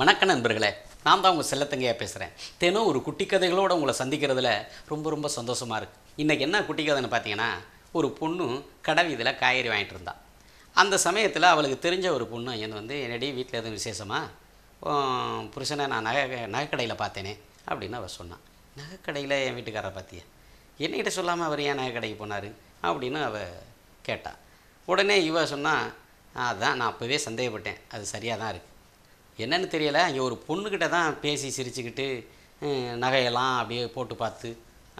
வணக்க நண்பர்களே நான் தான் உங்கள் செல்லத்தங்கையா பேசுகிறேன் தினம் ஒரு குட்டி கதைகளோடு உங்களை சந்திக்கிறதுல ரொம்ப ரொம்ப சந்தோஷமாக இருக்குது இன்றைக்கி என்ன குட்டி கதைன்னு பார்த்தீங்கன்னா ஒரு பொண்ணு கடை வீதியில் காய்கறி வாங்கிட்டு இருந்தா. அந்த சமயத்தில் அவளுக்கு தெரிஞ்ச ஒரு பொண்ணு என்ன வந்து என்னடி வீட்டில் எதுவும் விசேஷமாக புருஷனை நான் நகை நகைக்கடையில் பார்த்தேனே அப்படின்னு அவள் சொன்னான் நகைக்கடையில் என் வீட்டுக்காரரை பார்த்தியா? என்னகிட்ட சொல்லாமல் அவர் ஏன் நகைக்கடைக்கு போனார்? அப்படின்னு அவள் கேட்டாள் உடனே இவ சொன்னால் அதான் நான் அப்போவே சந்தேகப்பட்டேன். அது சரியாக தான் இருக்குது என்னன்னு தெரியலை. அங்கே ஒரு பொண்ணுக்கிட்ட தான் பேசி சிரிச்சுக்கிட்டு நகையெல்லாம் அப்படியே போட்டு பார்த்து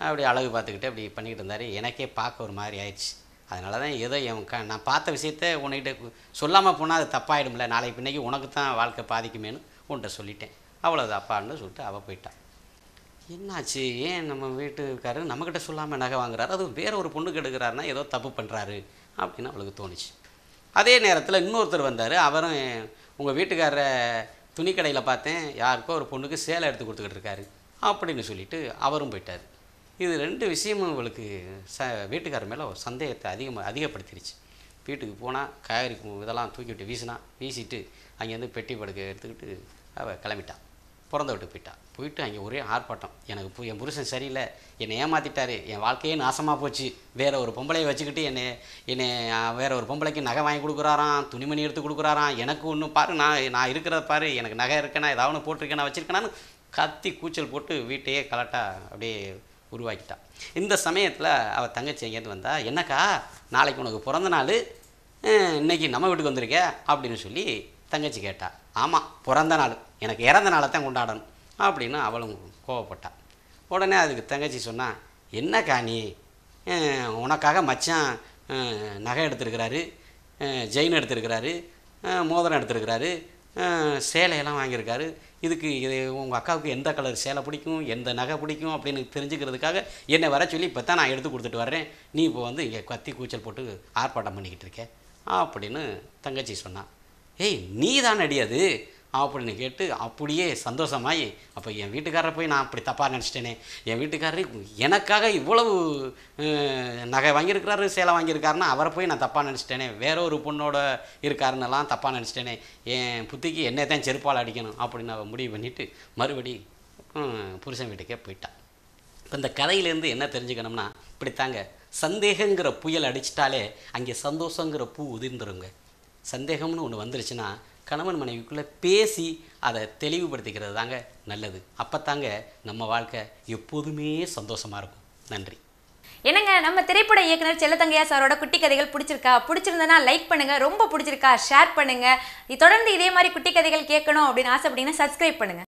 அப்படியே அழகு பார்த்துக்கிட்டு அப்படி பண்ணிக்கிட்டு இருந்தார். எனக்கே பார்க்க ஒரு மாதிரி ஆயிடுச்சு. அதனால தான் ஏதோ என் க நான் பார்த்த விஷயத்த உன்கிட்ட சொல்லாமல் போனால் அது தப்பாயிடும்ல. நாளைக்கு பின்னைக்கு உனக்கு தான் வாழ்க்கை பாதிக்குமேனு உன்கிட்ட சொல்லிட்டேன். அவ்வளோ அப்பான்னு சொல்லிட்டு அவள் போயிட்டான் என்னாச்சு? ஏன் நம்ம வீட்டுக்காரர் நம்மக்கிட்ட சொல்லாமல் நகை வாங்குறாரு? அதுவும் வேறு ஒரு பொண்ணுக்கு எடுக்கிறாருன்னா ஏதோ தப்பு பண்ணுறாரு அப்படின்னு அவளுக்கு தோணுச்சு. அதே நேரத்தில் இன்னொருத்தர் வந்தார். அவரும் உங்கள் வீட்டுக்காரரை துணிக்கடையில் பார்த்தேன். யாருக்கோ ஒரு பொண்ணுக்கு சேலை எடுத்து கொடுத்துக்கிட்டு இருக்காரு. அப்படின்னு சொல்லிட்டு அவரும் போயிட்டார். இது ரெண்டு விஷயமும் இவளுக்கு ச வீட்டுக்காரர் மேலே ஒரு சந்தேகத்தை அதிகமாக அதிகப்படுத்திடுச்சு வீட்டுக்கு போனால் காய்கறி இதெல்லாம் இதெல்லாம் தூக்கிவிட்டு வீசினா வீசிட்டு அங்கேருந்து பெட்டி படுக்க எடுத்துக்கிட்டு அவள் கிளம்பிட்டான் பிறந்த விட்டு போயிட்டா. போயிட்டு அங்கே ஒரே ஆர்ப்பாட்டம். எனக்கு என் புருஷன் சரியில்லை. என்னை ஏமாத்திட்டாரு. என் வாழ்க்கையே நாசமாக போச்சு. வேற ஒரு பொம்பளையை வச்சுக்கிட்டு என்னை என்னை வேற ஒரு பொம்பளைக்கு நகை வாங்கி கொடுக்குறாராம் துணிமணி எடுத்து கொடுக்குறாராம். எனக்கு ஒன்று பாரு நான் நான் இருக்கிறத பாரு. எனக்கு நகை இருக்கேனா ஏதாவது ஒன்று போட்டிருக்கேனா வச்சுருக்கேனான்னு கத்தி கூச்சல் போட்டு வீட்டையே கலட்டாக அப்படியே உருவாக்கிட்டான் இந்த சமயத்தில் அவள் தங்கச்சி எங்கேருந்து வந்தா என்னக்கா நாளைக்கு உனக்கு பிறந்த நாள்? இன்றைக்கி இன்னைக்கு நம்ம வீட்டுக்கு வந்திருக்க? அப்படின்னு சொல்லி தங்கச்சி கேட்டாள் ஆமாம் பிறந்த நாள். எனக்கு இறந்த நாளை தான் கொண்டாடணும் அப்படின்னு அவளும் கோவப்பட்டாள் உடனே அதுக்கு தங்கச்சி சொன்னா என்னக்கா நீ உனக்காக மச்சான் நகை எடுத்திருக்கிறாரு ஜெயின் எடுத்திருக்கிறாரு மோதிரம் எடுத்திருக்கிறாரு சேலையெல்லாம் வாங்கியிருக்காரு. இதுக்கு இது உங்கள் அக்காவுக்கு எந்த கலர் சேலை பிடிக்கும் எந்த நகை பிடிக்கும் அப்படின்னு தெரிஞ்சுக்கிறதுக்காக என்னை வர சொல்லி இப்போ தான் நான் எடுத்து கொடுத்துட்டு வர்றேன். நீ இப்போ வந்து இங்கே கத்தி கூச்சல் போட்டு ஆர்ப்பாட்டம் பண்ணிக்கிட்டு இருக்கேன் அப்படின்னு தங்கச்சி சொன்னான் ஏய் நீ தான் அடியாது அப்படின்னு கேட்டு அப்படியே சந்தோஷமாயி அப்போ என் வீட்டுக்காரரை போய் நான் அப்படி தப்பாக நினச்சிட்டேனே. என் வீட்டுக்காரரு எனக்காக இவ்வளவு நகை வாங்கியிருக்கிறாரு சேலை வாங்கியிருக்காருன்னா அவரை போய் நான் தப்பாக நினச்சிட்டேனே. வேற ஒரு பொண்ணோட இருக்காருன்னெல்லாம் தப்பாக நினச்சிட்டேனே. என் புத்திக்கு என்னை தான் செருப்பால் அடிக்கணும் அப்படின்னு அவள் முடிவு பண்ணிவிட்டு மறுபடி புருஷன் வீட்டுக்கே போயிட்டான் இப்போ இந்த கதையிலேருந்து என்ன தெரிஞ்சுக்கணும்னா இப்படித்தாங்க. சந்தேகங்கிற புயல் அடிச்சிட்டாலே அங்கே சந்தோஷங்கிற பூ உதிர்ந்துருங்க. சந்தேகம்னு ஒன்று வந்துருச்சுன்னா கணவன் மனைவிக்குள்ளே பேசி அதை தெளிவுபடுத்திக்கிறது தாங்க நல்லது. அப்போ தாங்க நம்ம வாழ்க்கை எப்போதுமே சந்தோஷமாக இருக்கும். நன்றி. என்னங்க நம்ம திரைப்பட இயக்குனர் செல்லத்தங்கையா சாரோட குட்டி கதைகள் பிடிச்சிருக்கா? பிடிச்சிருந்தனா லைக் பண்ணுங்க. ரொம்ப பிடிச்சிருக்கா? ஷேர் பண்ணுங்க. தொடர்ந்து இதே மாதிரி குட்டி கதைகள் கேட்கணும் அப்படின்னு ஆசைப்பட்டீங்கன்னா சப்ஸ்கிரைப் பண்ணுங்க.